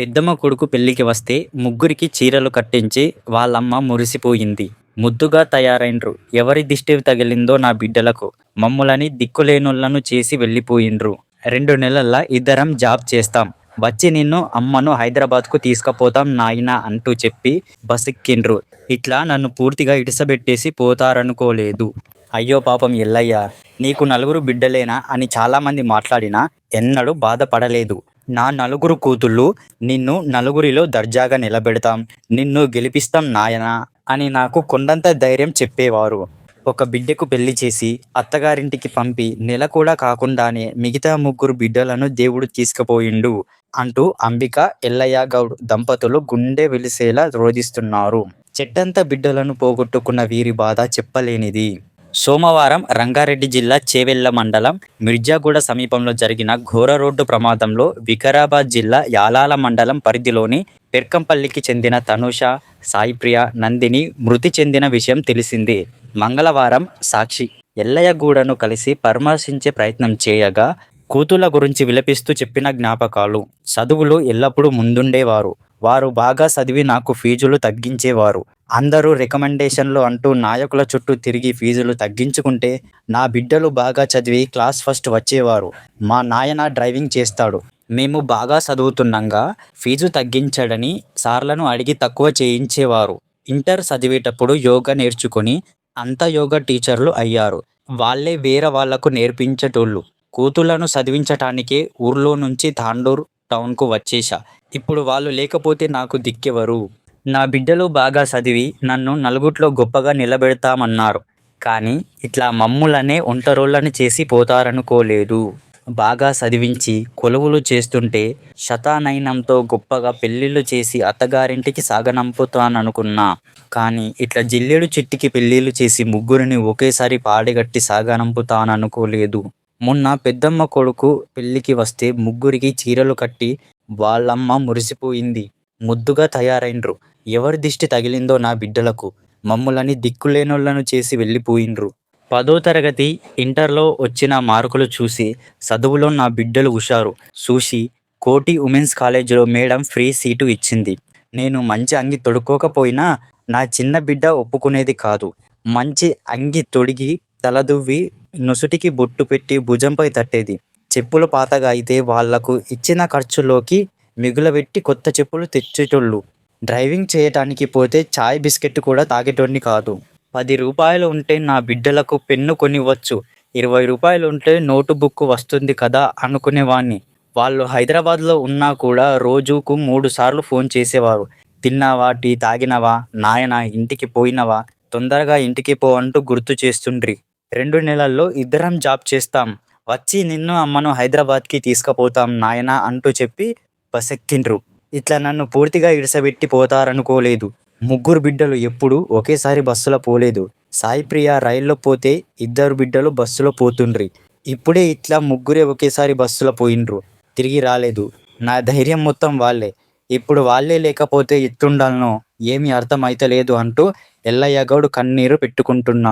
పెద్దమ్మ కొడుకు పెళ్ళికి వస్తే ముగ్గురికి చీరలు కట్టించి వాళ్ళమ్మ మురిసిపోయింది. ముద్దుగా తయారైండ్రు. ఎవరి దిష్టి తగిలిందో నా బిడ్డలకు. మమ్ములని దిక్కులేనులను చేసి వెళ్ళిపోయిండ్రు. రెండు నెలల్లో ఇద్దరం జాబ్ చేస్తాం. వచ్చి నిన్ను అమ్మను హైదరాబాద్కు తీసుకుపోతాం నాయనా అంటూ చెప్పి బసిక్కిండ్రు. ఇట్లా నన్ను పూర్తిగా ఇడిసబెట్టేసి పోతారనుకోలేదు. అయ్యో పాపం ఎల్లయ్య. నీకు నలుగురు బిడ్డలేనా అని చాలామంది మాట్లాడినా ఎన్నడూ బాధపడలేదు. నా నలుగురు కూతుళ్ళు నిన్ను నలుగురిలో దర్జాగా నిలబెడతాం. నిన్ను గెలిపిస్తాం నాయనా అని నాకు కొండంత ధైర్యం చెప్పేవారు. ఒక బిడ్డకు పెళ్ళి చేసి అత్తగారింటికి పంపి నెల కూడా కాకుండానే మిగతా ముగ్గురు బిడ్డలను దేవుడు తీసుకుపోయిండు అంటూ అంబిక ఎల్లయ్య గౌడ్ దంపతులు గుండె వెలిసేలా రోధిస్తున్నారు. చెట్టంత బిడ్డలను పోగొట్టుకున్న వీరి బాధ చెప్పలేనిది. సోమవారం రంగారెడ్డి జిల్లా చేవెళ్ళ మండలం మిర్జాగూడ సమీపంలో జరిగిన ఘోర రోడ్డు ప్రమాదంలో వికారాబాద్ జిల్లా యాలాల మండలం పరిధిలోని పెర్కంపల్లికి చెందిన తనుష సాయిప్రియ నందిని మృతి చెందిన విషయం తెలిసిందే. మంగళవారం సాక్షి ఎల్లయ్యగూడను కలిసి పరామర్శించే ప్రయత్నం చేయగా కూతుల గురించి విలపిస్తూ చెప్పిన జ్ఞాపకాలు. చదువులు ఎల్లప్పుడూ ముందుండేవారు. వారు బాగా చదివి నాకు ఫీజులు తగ్గించేవారు. అందరూ రికమెండేషన్లు అంటూ నాయకుల చుట్టూ తిరిగి ఫీజులు తగ్గించుకుంటే నా బిడ్డలు బాగా చదివి క్లాస్ ఫస్ట్ వచ్చేవారు. మా నాయన డ్రైవింగ్ చేస్తాడు. మేము బాగా చదువుతుండగా ఫీజు తగ్గించడని సార్లను అడిగి తక్కువ చేయించేవారు. ఇంటర్ చదివేటప్పుడు యోగా నేర్చుకొని అంత యోగా టీచర్లు అయ్యారు. వాళ్ళే వేరే వాళ్ళకు నేర్పించేటోళ్ళు. కూతుళ్ళను చదివించటానికే ఊర్లో నుంచి తాండూర్ టౌన్కు వచ్చేసా ఇప్పుడు వాళ్ళు లేకపోతే నాకు దిక్కెవరు. నా బిడ్డలు బాగా చదివి నన్ను నలుగుట్లో గొప్పగా నిలబెడతామన్నారు. కానీ ఇట్లా మమ్ములనే ఒంటరోళ్ళని చేసి పోతారనుకోలేదు. బాగా చదివించి కొలువులు చేస్తుంటే శతానయనంతో గొప్పగా పెళ్ళిళ్ళు చేసి అత్తగారింటికి సాగనంపుతాననుకున్నా. కానీ ఇట్లా జిల్లేడు చిట్టికి పెళ్ళిళ్ళు చేసి ముగ్గురిని ఒకేసారి పాడిగట్టి సాగనంపుతాననుకోలేదు. మొన్న పెద్దమ్మ కొడుకు పెళ్ళికి వస్తే ముగ్గురికి చీరలు కట్టి వాళ్ళమ్మ మురిసిపోయింది. ముద్దుగా తయారైండ్రు. ఎవరి దిష్టి తగిలిందో నా బిడ్డలకు. మమ్ములని దిక్కులేనోళ్ళను చేసి వెళ్ళిపోయిండ్రు. పదో తరగతి ఇంటర్లో వచ్చిన మార్కులు చూసి చదువులో నా బిడ్డలు హుషారు. చూసి కోటి ఉమెన్స్ కాలేజీలో మేడం ఫ్రీ సీటు ఇచ్చింది. నేను మంచి అంగి తొడుక్కోకపోయినా నా చిన్న బిడ్డ ఒప్పుకునేది కాదు. మంచి అంగి తొడిగి తలదువ్వి నుసుటికి బొట్టు పెట్టి భుజంపై తట్టేది. చెప్పులు పాతగా అయితే వాళ్ళకు ఇచ్చిన ఖర్చులోకి మిగులబెట్టి కొత్త చెప్పులు తెచ్చేటోళ్ళు. డ్రైవింగ్ చేయటానికి పోతే చాయ్ బిస్కెట్ కూడా తాగేటోడిని కాదు. పది రూపాయలు ఉంటే నా బిడ్డలకు పెన్ను కొనివ్వచ్చు. ఇరవై రూపాయలు ఉంటే నోటు బుక్ వస్తుంది కదా అనుకునేవాణ్ణి. వాళ్ళు హైదరాబాద్లో ఉన్నా కూడా రోజుకు మూడు సార్లు ఫోన్ చేసేవారు. తిన్నావా టీ తాగినవా నాయన ఇంటికి పోయినవా తొందరగా ఇంటికి పో అంటూ గుర్తు చేస్తుండ్రి. రెండు నెలల్లో ఇద్దరం జాబ్ చేస్తాం. వచ్చి నిన్ను అమ్మను హైదరాబాద్కి తీసుకుపోతాం నాయనా అంటూ చెప్పి బసెక్కిండ్రు. ఇట్లా నన్ను పూర్తిగా ఇడిసబెట్టి పోతారనుకోలేదు. ముగ్గురు బిడ్డలు ఎప్పుడు ఒకేసారి బస్సులో పోలేదు. సాయిప్రియ రైల్లో పోతే ఇద్దరు బిడ్డలు బస్సులో పోతుండ్రి. ఇప్పుడే ఇట్లా ముగ్గురే ఒకేసారి బస్సులో పోయిండ్రు. తిరిగి రాలేదు. నా ధైర్యం మొత్తం వాళ్ళే. ఇప్పుడు వాళ్ళే లేకపోతే ఎత్తుండాలనో ఏమీ అర్థమైతలేదు అంటూ ఎల్లయ్య గౌడ్ కన్నీరు పెట్టుకుంటున్నా